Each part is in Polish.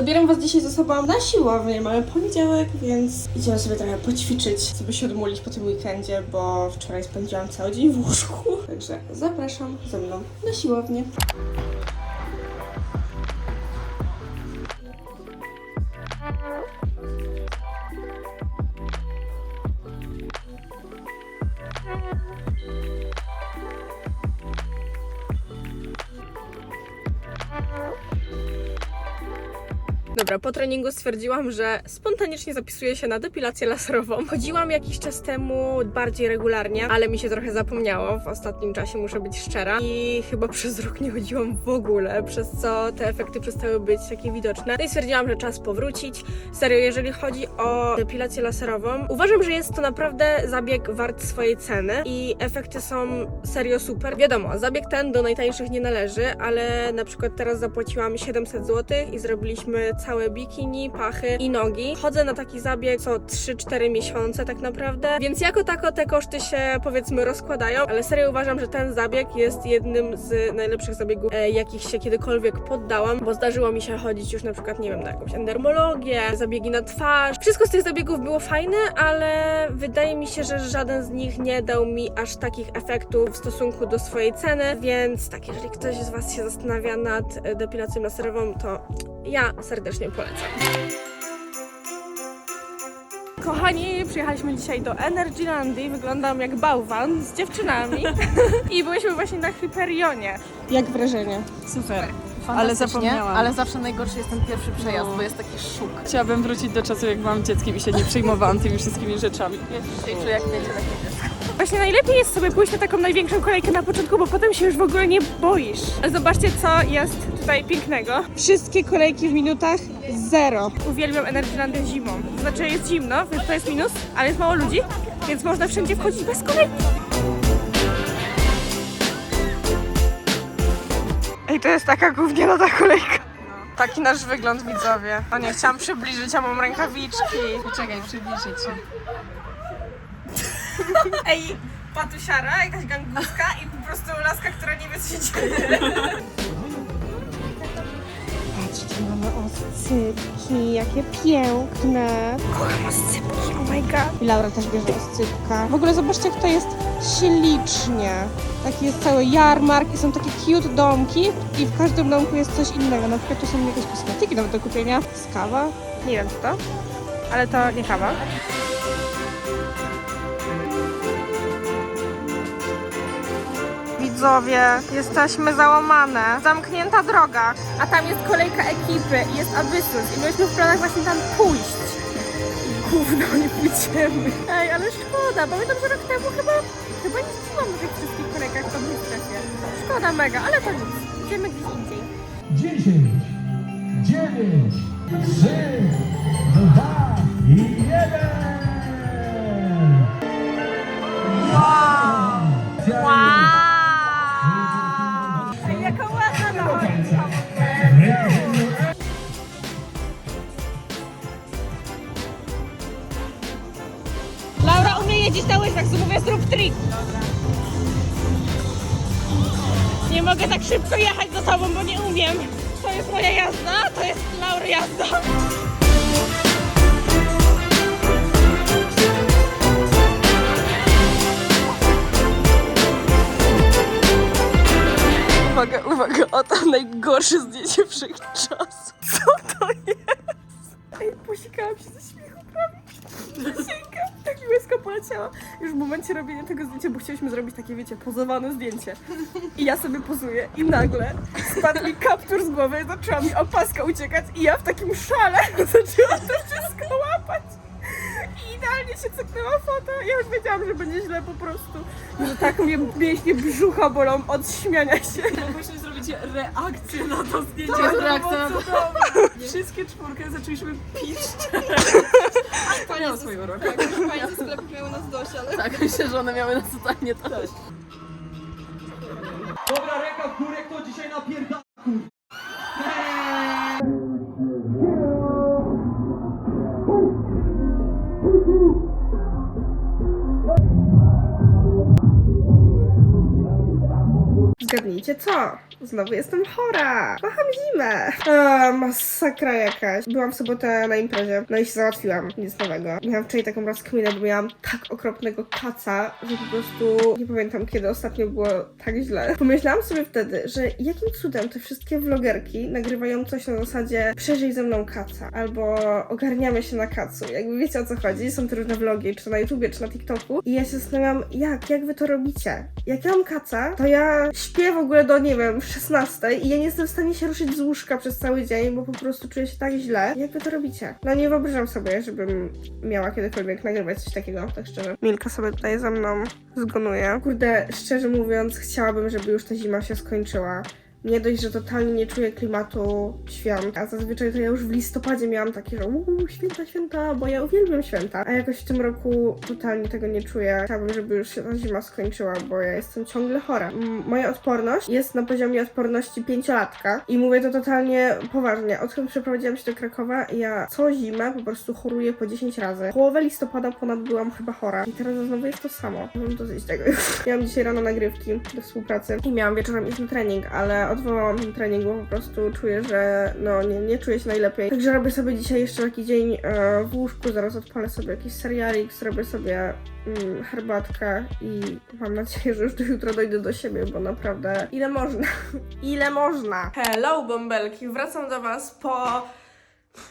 Zabieram was dzisiaj ze sobą na siłownię. Mamy poniedziałek, więc idziemy sobie trochę poćwiczyć, żeby się odmulić po tym weekendzie, bo wczoraj spędziłam cały dzień w łóżku. Także zapraszam ze mną na siłownię. Treningu stwierdziłam, że spontanicznie zapisuję się na depilację laserową. Chodziłam jakiś czas temu bardziej regularnie, ale mi się trochę zapomniało. W ostatnim czasie muszę być szczera. I chyba przez rok nie chodziłam w ogóle, przez co te efekty przestały być takie widoczne. No i stwierdziłam, że czas powrócić. Serio, jeżeli chodzi o depilację laserową, uważam, że jest to naprawdę zabieg wart swojej ceny i efekty są serio super. Wiadomo, zabieg ten do najtańszych nie należy, ale na przykład teraz zapłaciłam 700 zł i zrobiliśmy całe bikini, pachy i nogi. Chodzę na taki zabieg co 3-4 miesiące tak naprawdę, więc jako tako te koszty się powiedzmy rozkładają, ale serio uważam, że ten zabieg jest jednym z najlepszych zabiegów, e, jakich się kiedykolwiek poddałam, bo zdarzyło mi się chodzić już na przykład, nie wiem, na jakąś endermologię, zabiegi na twarz. Wszystko z tych zabiegów było fajne, ale wydaje mi się, że żaden z nich nie dał mi aż takich efektów w stosunku do swojej ceny, więc tak, jeżeli ktoś z Was się zastanawia nad e, depilacją laserową, to ja serdecznie polecam. Kochani, przyjechaliśmy dzisiaj do Energylandii. Wyglądam jak bałwan z dziewczynami. I byliśmy właśnie na Hyperionie. Jak wrażenie? Super. Ale zapomniałam. Ale zawsze najgorszy jest ten pierwszy przejazd, No. bo jest taki szuk. Chciałabym wrócić do czasu, jak byłam dzieckiem i się nie przejmowałam tymi wszystkimi rzeczami. Ja dzisiaj czuję jak wiecie, takie dziecko. Właśnie najlepiej jest sobie pójść na taką największą kolejkę na początku, bo potem się już w ogóle nie boisz. Ale zobaczcie, co jest tutaj pięknego. Wszystkie kolejki w minutach zero. Uwielbiam Energylandię zimą. To znaczy jest zimno, więc to jest minus, ale jest mało ludzi, więc można wszędzie wchodzić bez kolejki. Ej, to jest taka gówniana ta kolejka. Taki nasz wygląd, widzowie. O nie, chciałam przybliżyć, a mam rękawiczki. Poczekaj, przybliżyć się. Ej, patusiara, jakaś ganguska i po prostu laska, która nie wie, co się dzieje. Mamy oscypki, jakie piękne. Kocham oscypki, oh my god. I Laura też bierze oscypka. W ogóle zobaczcie, jak to jest ślicznie. Taki jest cały jarmark i są takie cute domki i w każdym domku jest coś innego. Na przykład tu są jakieś kosmetyki nawet do kupienia. Jest kawa. Nie wiem co to, ale to nie kawa. Widzowie, jesteśmy załamane. Zamknięta droga. A tam jest kolejka ekipy i jest Abyssus. I myśmy w planach właśnie tam pójść. I gówno, nie pójdziemy. Ej, ale szkoda. Pamiętam, że rok temu chyba, chyba nie jeździłam na tych wszystkich kolejkach w tamtej strefie. Szkoda mega, ale to nic. Idziemy gdzieś indziej. 10, 9, 3, 2 i 1. Ej, Na łyżwach, to mówię zrób trik. Nie mogę tak szybko jechać za tobą, bo nie umiem. To jest moja jazda, to jest Laury jazda. Uwaga, uwaga, oto najgorsze zdjęcie wszechczasów. Chcieliśmy zrobić takie, wiecie, pozowane zdjęcie. I ja sobie pozuję i nagle spadł mi kaptur z głowy, zaczęła mi opaska uciekać i ja w takim szale zaczęłam to wszystko łapać. Idealnie się cyknęła foto. Ja już wiedziałam, że będzie źle po prostu. Że tak mnie mięśnie brzucha bolą od śmiania się. Mogłyśmy zrobić reakcję na to zdjęcie. To jest reakcja. Wszystkie czwórkę zaczęliśmy pić. To miało swoją rolę. Fajnie ze sklepu miały nas dość, ale... Tak, myślę, że one miały nas totalnie dość. Dobra, ręka w górę, kto dzisiaj napierda... Zgadnijcie co? Znowu jestem chora. Kocham zimę. A, masakra jakaś. Byłam w sobotę na imprezie, no i się załatwiłam. Nic nowego. Miałam wczoraj taką rozkminę, bo miałam tak okropnego kaca, że po prostu nie pamiętam kiedy ostatnio było tak źle. Pomyślałam sobie wtedy, że jakim cudem te wszystkie vlogerki nagrywają coś na zasadzie przeżyj ze mną kaca, albo ogarniamy się na kacu. Jakby wiecie o co chodzi, są te różne vlogi, czy na YouTubie, czy na TikToku i ja się zastanawiam, jak, jak wy to robicie? Jak ja mam kaca, to ja śpię w ogóle do, nie wiem, 16 i ja nie jestem w stanie się ruszyć z łóżka przez cały dzień, bo po prostu czuję się tak źle. Jak wy to robicie? No nie wyobrażam sobie, żebym miała kiedykolwiek nagrywać coś takiego, tak szczerze. Milka sobie tutaj ze mną zgonuje. Kurde, szczerze mówiąc, chciałabym, żeby już ta zima się skończyła. Nie dość, że totalnie nie czuję klimatu świąt, a zazwyczaj to ja już w listopadzie miałam takie, że uuu, święta, święta, bo ja uwielbiam święta. A jakoś w tym roku totalnie tego nie czuję. Chciałabym, żeby już się ta zima skończyła, bo ja jestem ciągle chora. M- Moja odporność jest na poziomie odporności pięciolatka i mówię to totalnie poważnie. Odkąd przeprowadziłam się do Krakowa, ja co zimę po prostu choruję po 10 razy. Połowę listopada ponad byłam chyba chora i teraz znowu jest to samo. Mam dosyć tego już. Miałam dzisiaj rano nagrywki do współpracy i miałam wieczorem iść na trening, ale odwołałam ten trening, bo po prostu czuję, że no nie, nie czuję się najlepiej. Także robię sobie dzisiaj jeszcze taki dzień e, w łóżku, zaraz odpalę sobie jakiś serialik, zrobię sobie mm, herbatkę i mam nadzieję, że już do jutra dojdę do siebie, bo naprawdę ile można, ile można. Hello bąbelki, wracam do was po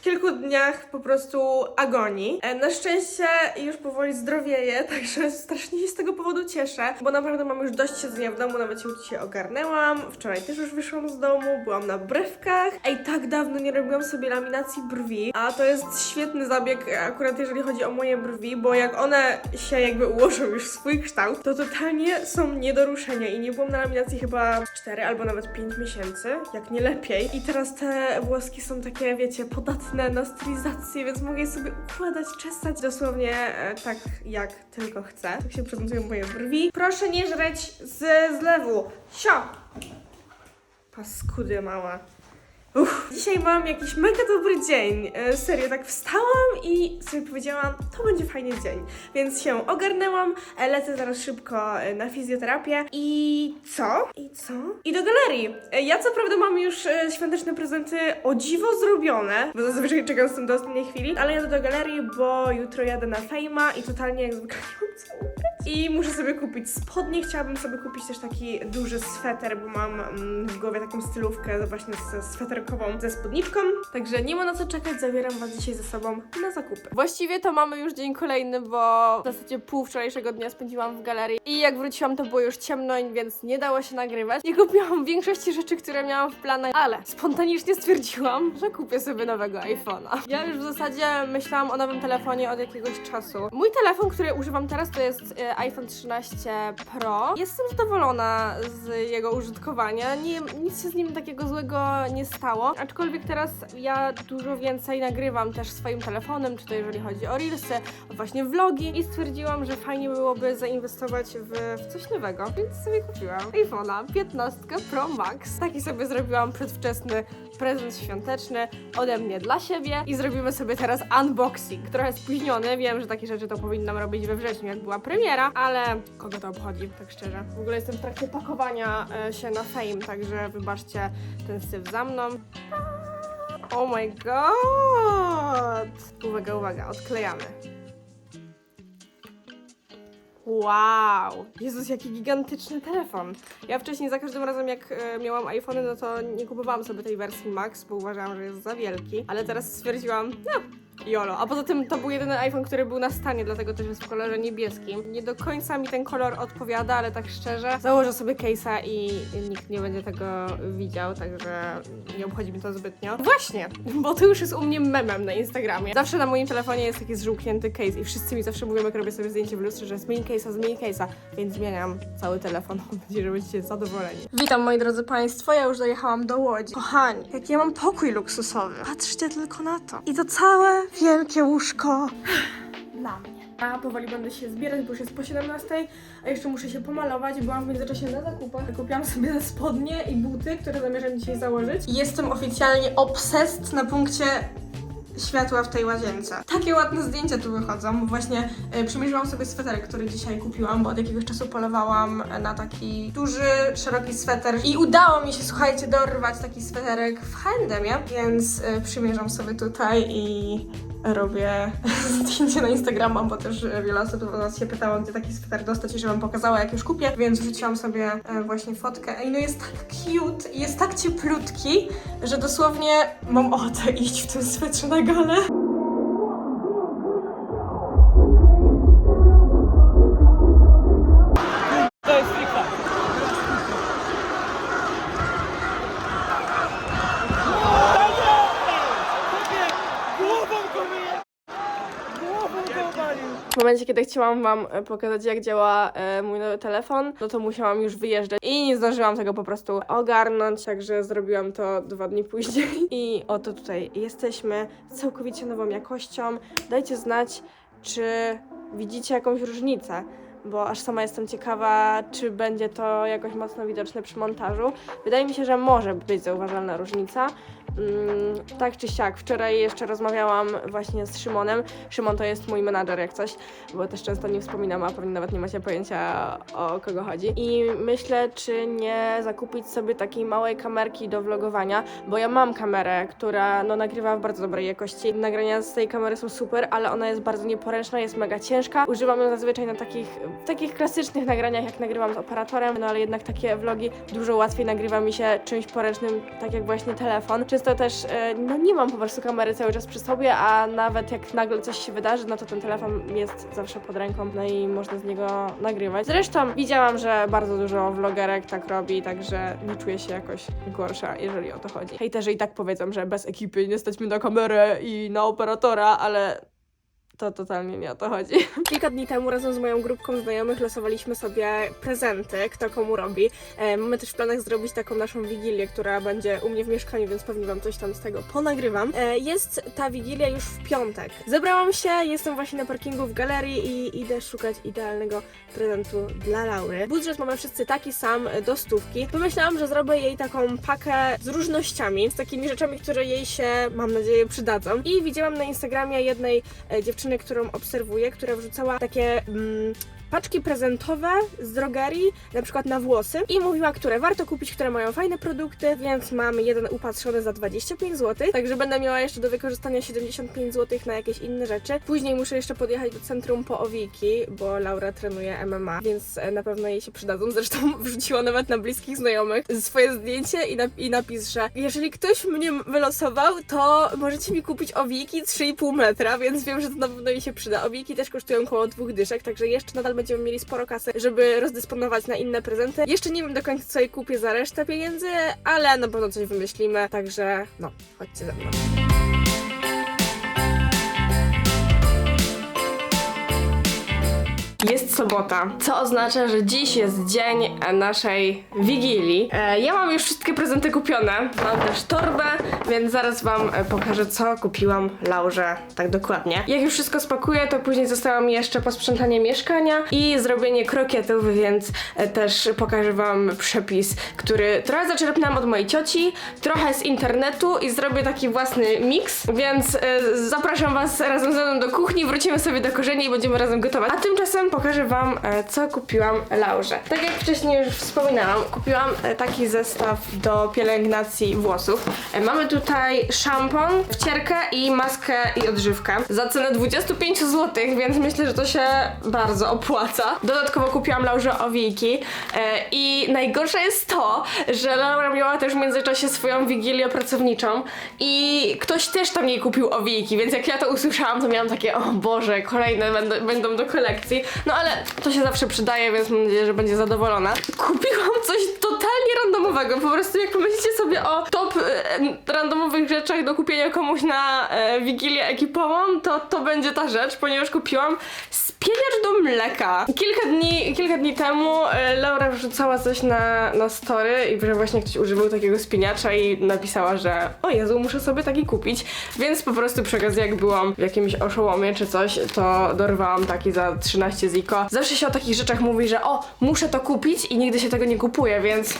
kilku dniach po prostu agonii. E, Na szczęście już powoli zdrowieję, także strasznie się z tego powodu cieszę, bo naprawdę mam już dość siedzenia w domu, nawet się dzisiaj ogarnęłam. Wczoraj też już wyszłam z domu, byłam na brewkach. Ej, tak dawno nie robiłam sobie laminacji brwi, a to jest świetny zabieg e, akurat jeżeli chodzi o moje brwi, bo jak one się jakby ułożą już w swój kształt, to totalnie są nie do ruszenia i nie byłam na laminacji chyba 4 albo nawet 5 miesięcy, jak nie lepiej. I teraz te włoski są takie, wiecie, podatne na stylizację, więc mogę je sobie układać, czesać dosłownie e, tak jak tylko chcę. Tak się prezentują moje brwi. Proszę nie żreć ze zlewu. Sio! Paskudy mała. Uff, dzisiaj mam jakiś mega dobry dzień. E, serio, tak wstałam i sobie powiedziałam, to będzie fajny dzień. Więc się ogarnęłam, e, lecę zaraz szybko e, na fizjoterapię i co? I co? I do galerii. Ja co prawda mam już świąteczne prezenty o dziwo zrobione, bo zazwyczaj czekam z tym do ostatniej chwili, ale jadę do galerii, bo jutro jadę na Fejma i totalnie jak zwykle nie mam co ubrać. I muszę sobie kupić spodnie, chciałabym sobie kupić też taki duży sweter, bo mam mm, w głowie taką stylówkę właśnie ze sweterkową, ze spódniczką. Także nie ma na co czekać, zabieram Was dzisiaj ze sobą na zakupy. Właściwie to mamy już dzień kolejny, bo w zasadzie pół wczorajszego dnia spędziłam w galerii i jak wróciłam to było już ciemno, więc nie dało się nagrywać. Nie kupiłam większości rzeczy, które miałam w planach, ale spontanicznie stwierdziłam, że kupię sobie nowego iPhone'a. Ja już w zasadzie myślałam o nowym telefonie od jakiegoś czasu. Mój telefon, który używam teraz to jest e, iPhone 13 Pro. Jestem zadowolona z jego użytkowania. Nie, nic się z nim takiego złego nie stało. Aczkolwiek teraz ja dużo więcej nagrywam też swoim telefonem, czy to jeżeli chodzi o Reelsy, o właśnie vlogi i stwierdziłam, że fajnie byłoby zainwestować w, w coś nowego, więc sobie kupiłam iPhone'a 15 Pro Max. Taki sobie zrobiłam przedwczesny prezent świąteczny ode mnie dla siebie i zrobimy sobie teraz unboxing. Trochę spóźniony, wiem, że takie rzeczy to powinnam robić we wrześniu, jak była premiera, ale kogo to obchodzi, tak szczerze. W ogóle jestem w trakcie pakowania e, się na Fame, także wybaczcie ten syf za mną. Oh my god! Uwaga, uwaga, odklejamy. Wow! Jezus, jaki gigantyczny telefon. Ja wcześniej za każdym razem, jak e, miałam iPhony, no to nie kupowałam sobie tej wersji Max, bo uważałam, że jest za wielki. Ale teraz stwierdziłam, no, jolo. A poza tym to był jedyny iPhone, który był na stanie, dlatego też jest w kolorze niebieskim. Nie do końca mi ten kolor odpowiada, ale tak szczerze, założę sobie case'a i nikt nie będzie tego widział, także nie obchodzi mnie to zbytnio. Właśnie, bo to już jest u mnie memem na Instagramie. Zawsze na moim telefonie jest taki zżółknięty case i wszyscy mi zawsze mówią, jak robię sobie zdjęcie w lustrze, że zmień case'a, zmień case'a, więc zmieniam cały telefon. Mam nadzieję, że będziecie zadowoleni. Witam moi drodzy Państwo, ja już dojechałam do Łodzi. Kochani, jaki ja mam pokój luksusowy. Patrzcie tylko na to. I to całe wielkie łóżko dla mnie. A powoli będę się zbierać, bo już jest po 17, a jeszcze muszę się pomalować. Byłam w międzyczasie na zakupach. Kupiłam sobie spodnie i buty, które zamierzam dzisiaj założyć. Jestem oficjalnie obsessed na punkcie światła w tej łazience. Takie ładne zdjęcia tu wychodzą, właśnie e, przymierzyłam sobie sweterek, który dzisiaj kupiłam, bo od jakiegoś czasu polowałam na taki duży, szeroki sweter. I udało mi się, słuchajcie, dorwać taki sweterek w H&M-ie, więc e, przymierzam sobie tutaj i robię zdjęcie na Instagrama, bo też e, wiele osób od nas się pytało, gdzie taki sweter dostać i żebym pokazała, jak już kupię, więc wrzuciłam sobie e, właśnie fotkę. Ej, no jest tak cute, jest tak cieplutki, że dosłownie mam ochotę iść w tym swetrze na galę. Momencie, kiedy chciałam Wam e, pokazać, jak działa e, mój nowy telefon, no to musiałam już wyjeżdżać i nie zdążyłam tego po prostu ogarnąć, także zrobiłam to dwa dni później. I oto tutaj jesteśmy z całkowicie nową jakością. Dajcie znać, czy widzicie jakąś różnicę. Bo aż sama jestem ciekawa, czy będzie to jakoś mocno widoczne przy montażu. Wydaje mi się, że może być zauważalna różnica. Mm, tak czy siak, wczoraj jeszcze rozmawiałam właśnie z Szymonem. Szymon to jest mój menadżer jak coś, bo też często nie wspominam, a pewnie nawet nie macie pojęcia o kogo chodzi. I myślę, czy nie zakupić sobie takiej małej kamerki do vlogowania, bo ja mam kamerę, która no, nagrywa w bardzo dobrej jakości. Nagrania z tej kamery są super, ale ona jest bardzo nieporęczna, jest mega ciężka. Używam ją zazwyczaj na takich, takich klasycznych nagraniach, jak nagrywam z operatorem, no ale jednak takie vlogi dużo łatwiej nagrywa mi się czymś poręcznym, tak jak właśnie telefon. Często też e, no, nie mam po prostu kamery cały czas przy sobie, a nawet jak nagle coś się wydarzy, no to ten telefon jest zawsze pod ręką, no i można z niego nagrywać. Zresztą widziałam, że bardzo dużo vlogerek tak robi, także nie czuję się jakoś gorsza, jeżeli o to chodzi. Hejterzy i tak powiedzą, że bez ekipy nie stać mnie na kamerę i na operatora, ale to totalnie nie o to chodzi. Kilka dni temu razem z moją grupką znajomych losowaliśmy sobie prezenty, kto komu robi. E, mamy też w planach zrobić taką naszą wigilię, która będzie u mnie w mieszkaniu, więc pewnie wam coś tam z tego ponagrywam. E, jest ta wigilia już w piątek. Zebrałam się, jestem właśnie na parkingu w galerii i idę szukać idealnego prezentu dla Laury. Budżet mamy wszyscy taki sam, e, do stówki. Pomyślałam, że zrobię jej taką pakę z różnościami, z takimi rzeczami, które jej się, mam nadzieję, przydadzą. I widziałam na Instagramie jednej e, dziewczyny, którą obserwuję, która wrzucała takie mm, paczki prezentowe z drogerii, na przykład na włosy i mówiła, które warto kupić, które mają fajne produkty, więc mam jeden upatrzony za 25 zł, także będę miała jeszcze do wykorzystania 75 zł na jakieś inne rzeczy. Później muszę jeszcze podjechać do centrum po owiki, bo Laura trenuje MMA, więc e, na pewno jej się przydadzą. Zresztą wrzuciła nawet na bliskich znajomych swoje zdjęcie i, nap- i napis, że jeżeli ktoś mnie wylosował, to możecie mi kupić owiki 3,5 metra, więc wiem, że to na pewno jej się przyda. Owiki też kosztują około dwóch dyszek, także jeszcze nadal będziemy mieli sporo kasy, żeby rozdysponować na inne prezenty. Jeszcze nie wiem do końca, co jej kupię za resztę pieniędzy, ale na pewno coś wymyślimy, także no, chodźcie ze mną. Jest sobota, co oznacza, że dziś jest dzień naszej wigilii. E, ja mam już wszystkie prezenty kupione. Mam też torbę, więc zaraz Wam e, pokażę, co kupiłam Laurze tak dokładnie. Jak już wszystko spakuję, to później zostało mi jeszcze posprzątanie mieszkania i zrobienie krokietów, więc e, też pokażę Wam przepis, który trochę zaczerpnęłam od mojej cioci, trochę z internetu i zrobię taki własny miks, więc e, zapraszam Was razem ze mną do kuchni, wrócimy sobie do korzeni i będziemy razem gotować. A tymczasem pokażę Wam, co kupiłam Laurze. Tak jak wcześniej już wspominałam, kupiłam taki zestaw do pielęgnacji włosów. Mamy tutaj szampon, wcierkę i maskę i odżywkę za cenę 25 zł, więc myślę, że to się bardzo opłaca. Dodatkowo kupiłam Laurze owiki e, i najgorsze jest to, że Laura miała też w międzyczasie swoją wigilię pracowniczą i ktoś też tam jej kupił owiki, więc jak ja to usłyszałam, to miałam takie, o Boże, kolejne będą, będą do kolekcji. No ale to się zawsze przydaje, więc mam nadzieję, że będzie zadowolona. Kupiłam coś totalnie randomowego, po prostu jak pomyślicie sobie o top e, randomowych rzeczach do kupienia komuś na e, wigilię ekipową, to to będzie ta rzecz, ponieważ kupiłam spieniacz do mleka. Kilka dni, kilka dni temu e, Laura wrzucała coś na, na story i że właśnie ktoś używał takiego spieniacza i napisała, że o Jezu, muszę sobie taki kupić, więc po prostu przy okazji jak byłam w jakimś oszołomie czy coś, to dorwałam taki za 13 ziko. Zawsze się o takich rzeczach mówi, że o, muszę to kupić i nigdy się tego nie kupuje, więc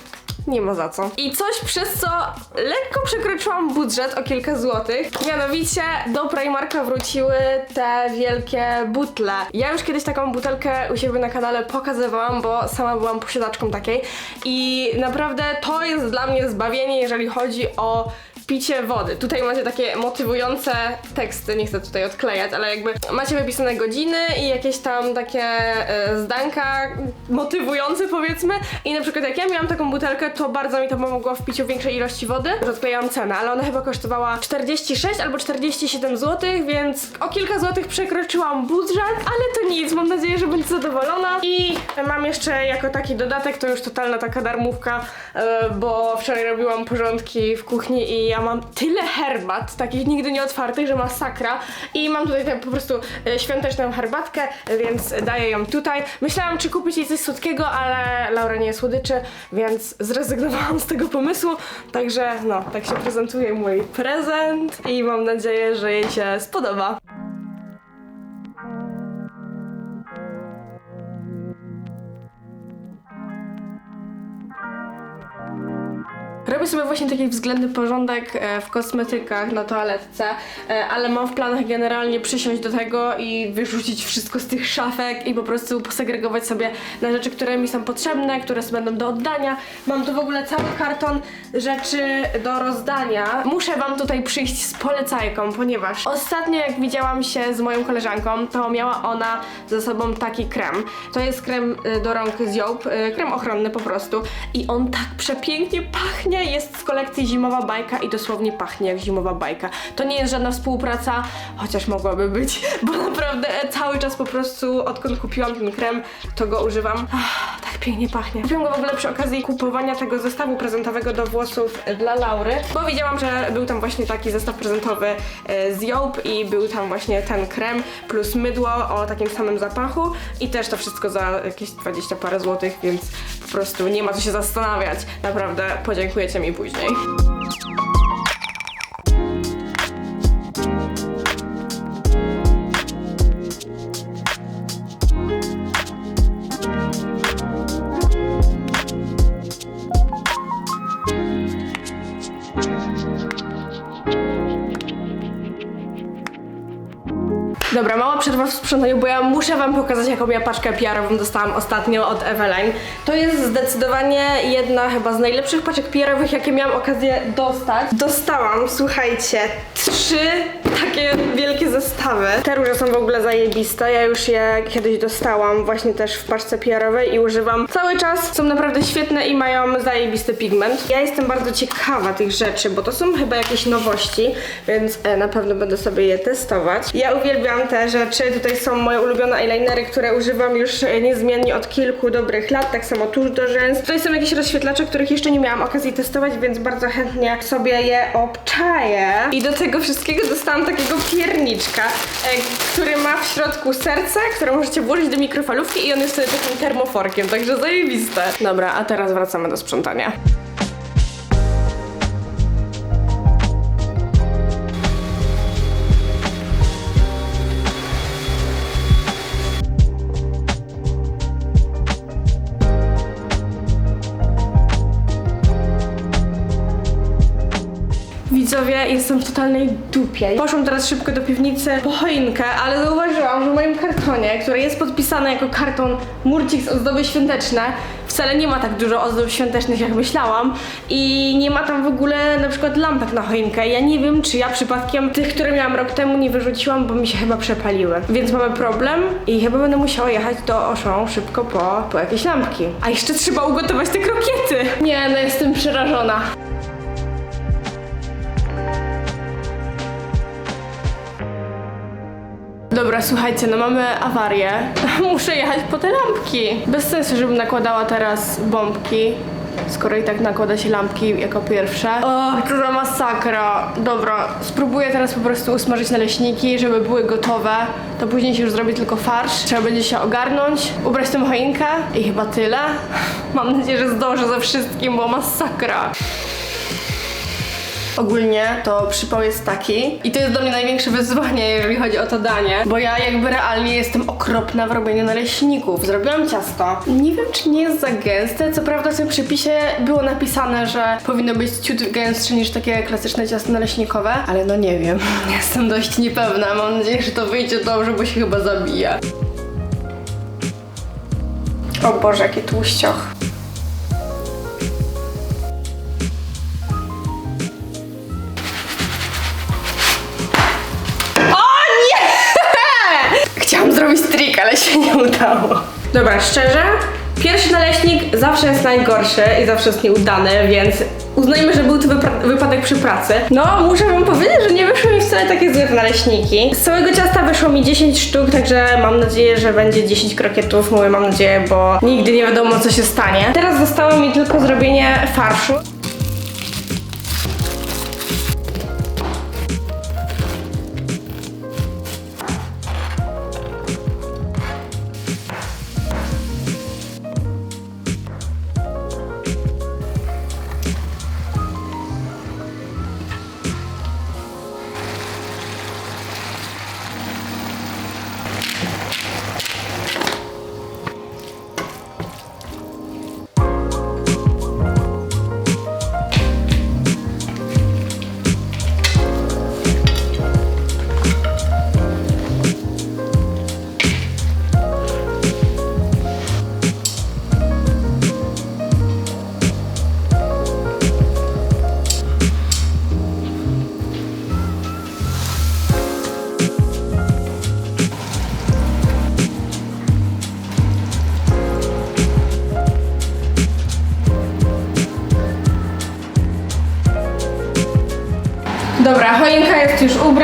nie ma za co. I coś przez co lekko przekroczyłam budżet o kilka złotych. Mianowicie do Primarka wróciły te wielkie butle. Ja już kiedyś taką butelkę u siebie na kanale pokazywałam, bo sama byłam posiadaczką takiej. I naprawdę to jest dla mnie zbawienie, jeżeli chodzi o picie wody. Tutaj macie takie motywujące teksty, nie chcę tutaj odklejać, ale jakby macie wypisane godziny i jakieś tam takie e, zdanka motywujące powiedzmy i na przykład jak ja miałam taką butelkę, to bardzo mi to pomogło w piciu większej ilości wody. Odklejałam cenę, ale ona chyba kosztowała 46 albo 47 zł, więc o kilka złotych przekroczyłam budżet, ale to nic, mam nadzieję, że będzie zadowolona i mam jeszcze jako taki dodatek, to już totalna taka darmówka, e, bo wczoraj robiłam porządki w kuchni i ja mam tyle herbat, takich nigdy nie otwartych, że masakra i mam tutaj tę po prostu e, świąteczną herbatkę, więc daję ją tutaj. Myślałam, czy kupić jej coś słodkiego, ale Laura nie jest słodyczy, więc zrezygnowałam z tego pomysłu, także no, tak się prezentuje mój prezent i mam nadzieję, że jej się spodoba. Robię sobie właśnie taki względny porządek e, w kosmetykach na toaletce, e, ale mam w planach generalnie przysiąść do tego i wyrzucić wszystko z tych szafek i po prostu posegregować sobie na rzeczy, które mi są potrzebne, które będą do oddania. Mam tu w ogóle cały karton rzeczy do rozdania. Muszę wam tutaj przyjść z polecajką, ponieważ ostatnio jak widziałam się z moją koleżanką, to miała ona ze sobą taki krem. To jest krem e, do rąk z e, krem ochronny po prostu i on tak przepięknie pachnie, jest z kolekcji Zimowa Bajka i dosłownie pachnie jak Zimowa Bajka. To nie jest żadna współpraca, chociaż mogłaby być, bo naprawdę cały czas po prostu odkąd kupiłam ten krem, to go używam. Ach, tak pięknie pachnie. Kupiłam go w ogóle przy okazji kupowania tego zestawu prezentowego do włosów e, dla Laury, bo widziałam, że był tam właśnie taki zestaw prezentowy e, z Joop i był tam właśnie ten krem plus mydło o takim samym zapachu i też to wszystko za jakieś 20 parę złotych, więc po prostu nie ma co się zastanawiać. Naprawdę podziękujecie mi później. Przerwa w sprzątaniu, bo ja muszę wam pokazać, jaką ja paczkę PR-ową dostałam ostatnio od Eveline. To jest zdecydowanie jedna chyba z najlepszych paczek PR-owych, jakie miałam okazję dostać. Dostałam, słuchajcie, trzy takie wielkie zestawy. Te róże są w ogóle zajebiste, ja już je kiedyś dostałam właśnie też w paczce PR-owej i używam cały czas. Są naprawdę świetne i mają zajebisty pigment. Ja jestem bardzo ciekawa tych rzeczy, bo to są chyba jakieś nowości, więc e, na pewno będę sobie je testować. Ja uwielbiam te rzeczy. Tutaj są moje ulubione eyelinery, które używam już e, niezmiennie od kilku dobrych lat. Tak samo tuż do rzęs. Tutaj są jakieś rozświetlacze, których jeszcze nie miałam okazji testować, więc bardzo chętnie sobie je obczaję. I do tego wszystkiego dostałam takiego pierniczka, e, który ma w środku serce, które możecie włożyć do mikrofalówki i on jest sobie takim termoforkiem, także zajebiste. Dobra, a teraz wracamy do sprzątania. Widzowie, jestem w totalnej dupie. Poszłam teraz szybko do piwnicy po choinkę, ale zauważyłam, że w moim kartonie, który jest podpisany jako karton Murcik z ozdoby świąteczne, wcale nie ma tak dużo ozdób świątecznych, jak myślałam. I nie ma tam w ogóle na przykład lampek na choinkę. Ja nie wiem, czy ja przypadkiem tych, które miałam rok temu, nie wyrzuciłam, bo mi się chyba przepaliły. Więc mamy problem i chyba będę musiała jechać do Auchan szybko po, po jakieś lampki. A jeszcze trzeba ugotować te krokiety. Nie, no jestem przerażona. Dobra, słuchajcie, no mamy awarię. Muszę jechać po te lampki. Bez sensu, żebym nakładała teraz bombki. Skoro i tak nakłada się lampki jako pierwsze. O, to za masakra. Dobra, spróbuję teraz po prostu usmażyć naleśniki, żeby były gotowe. To później się już zrobi tylko farsz. Trzeba będzie się ogarnąć, ubrać tę choinkę i chyba tyle. Mam nadzieję, że zdążę ze wszystkim, bo masakra. Ogólnie to przypał jest taki i to jest dla mnie największe wyzwanie, jeżeli chodzi o to danie, bo ja jakby realnie jestem okropna w robieniu naleśników. Zrobiłam ciasto. Nie wiem, czy nie jest za gęste. Co prawda w tym przepisie było napisane, że powinno być ciut gęstsze niż takie klasyczne ciasto naleśnikowe, ale no nie wiem. Jestem dość niepewna. Mam nadzieję, że to wyjdzie dobrze, bo się chyba zabija. O Boże, jaki tłuścioch. Ale się nie udało. Dobra, szczerze, pierwszy naleśnik zawsze jest najgorszy i zawsze jest nieudany, więc uznajmy, że był to wypadek przy pracy. No, muszę wam powiedzieć, że nie wyszły mi wcale takie złe naleśniki. Z całego ciasta wyszło mi 10 sztuk, także mam nadzieję, że będzie 10 krokietów. Mówię mam nadzieję, bo nigdy nie wiadomo, co się stanie. Teraz zostało mi tylko zrobienie farszu.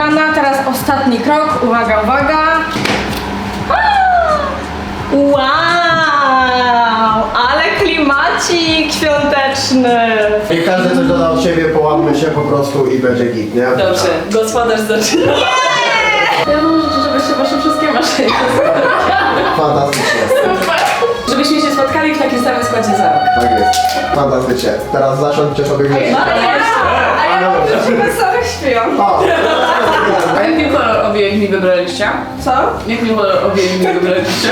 Ubrana, teraz ostatni krok. Uwaga, uwaga. Wow, ale klimacik świąteczny. I każdy coś doda od siebie, połapmy się po prostu i będzie git, nie? Dobrze, gospodarz zaczyna. Ja mam życzę, żebyście wasze wszystkie maszyny Fantastycznie. Żebyśmy się spotkali w takim samym składzie za rok. Tak jest. Fantastycznie. Teraz zasiądźcie sobie. A ja się wesołe śpią. O! Jaki kolor obieg mi wybraliście? Co? Jaki kolor obieg mi wybraliście?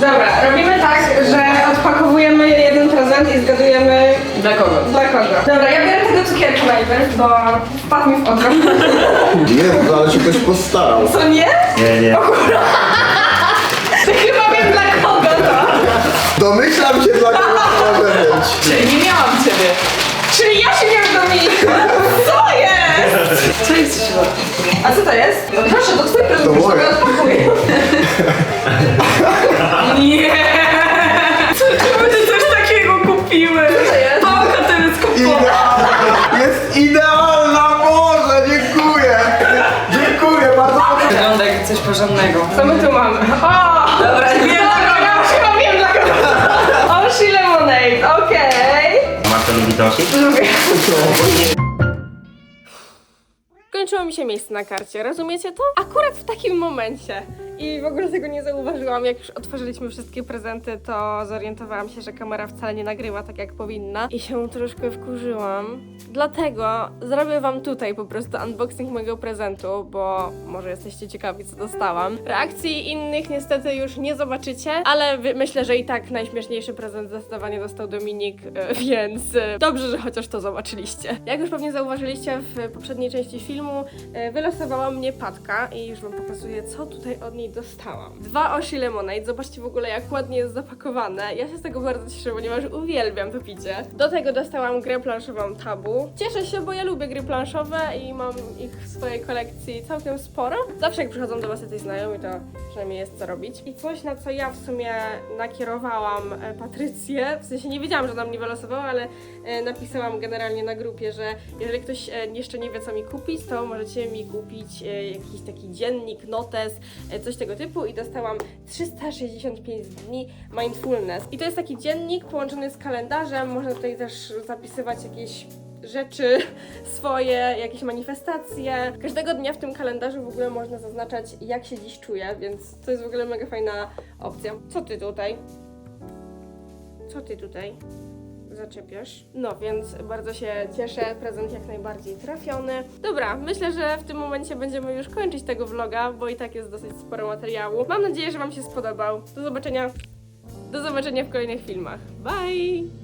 Dobra, robimy tak, że odpakowujemy jeden prezent i zgadujemy Dla kogo? dla kogo. Dobra, ja biorę tego cukierka najpierw, bo wpadł mi w oko. Jezu, ale się ktoś postarał. Co nie? Nie, nie. To chyba wiem dla kogo to. Domyślam się, dla kogo to może być. Czyli nie miałam ciebie. A co to jest? No proszę, to twój prezent, To moje. odpakuję. Nie! Czemu ty coś takiego kupiły? Co to jest? Pałka teleskopowa. Idealna! Jest idealna! Boże, dziękuję! Dziękuję bardzo. Wygląda jak coś porządnego. Co my tu mamy? O! Dobra, wiem dla kogo. Ja już chyba wiem dla kogo. Oshi Lemonade, okej. Marta lubi tosi? Lubię. Się miejsce na karcie, rozumiecie to? Akurat w takim momencie. I w ogóle tego nie zauważyłam. Jak już otworzyliśmy wszystkie prezenty, to zorientowałam się, że kamera wcale nie nagrywa tak jak powinna. I się troszkę wkurzyłam. Dlatego zrobię wam tutaj po prostu unboxing mojego prezentu, bo może jesteście ciekawi, co dostałam. Reakcji innych niestety już nie zobaczycie, ale myślę, że i tak najśmieszniejszy prezent zdecydowanie dostał Dominik, e, więc e, dobrze, że chociaż to zobaczyliście. Jak już pewnie zauważyliście w poprzedniej części filmu, e, wylosowała mnie Patka i już wam pokazuję, co tutaj od niej dostałam. Dwa osi lemonade, zobaczcie w ogóle jak ładnie jest zapakowane. Ja się z tego bardzo cieszę, ponieważ uwielbiam to picie. Do tego dostałam grę planszową Tabu. Cieszę się, bo ja lubię gry planszowe i mam ich w swojej kolekcji całkiem sporo. Zawsze jak przychodzą do was jacyś znajomi, to przynajmniej jest co robić. I coś, na co ja w sumie nakierowałam e, Patrycję, w sensie nie wiedziałam, że ona mnie wylosowała, ale e, napisałam generalnie na grupie, że jeżeli ktoś e, jeszcze nie wie, co mi kupić, to możecie mi kupić jakiś taki dziennik, notes, coś tego typu i dostałam 365 dni mindfulness. I to jest taki dziennik połączony z kalendarzem, można tutaj też zapisywać jakieś rzeczy swoje, jakieś manifestacje. Każdego dnia w tym kalendarzu w ogóle można zaznaczać, jak się dziś czuję, więc to jest w ogóle mega fajna opcja. Co ty tutaj? Co ty tutaj? Zaczepiasz. No więc bardzo się cieszę, prezent jak najbardziej trafiony. Dobra, myślę, że w tym momencie będziemy już kończyć tego vloga, bo i tak jest dosyć sporo materiału. Mam nadzieję, że Wam się spodobał. Do zobaczenia. Do zobaczenia w kolejnych filmach. Bye!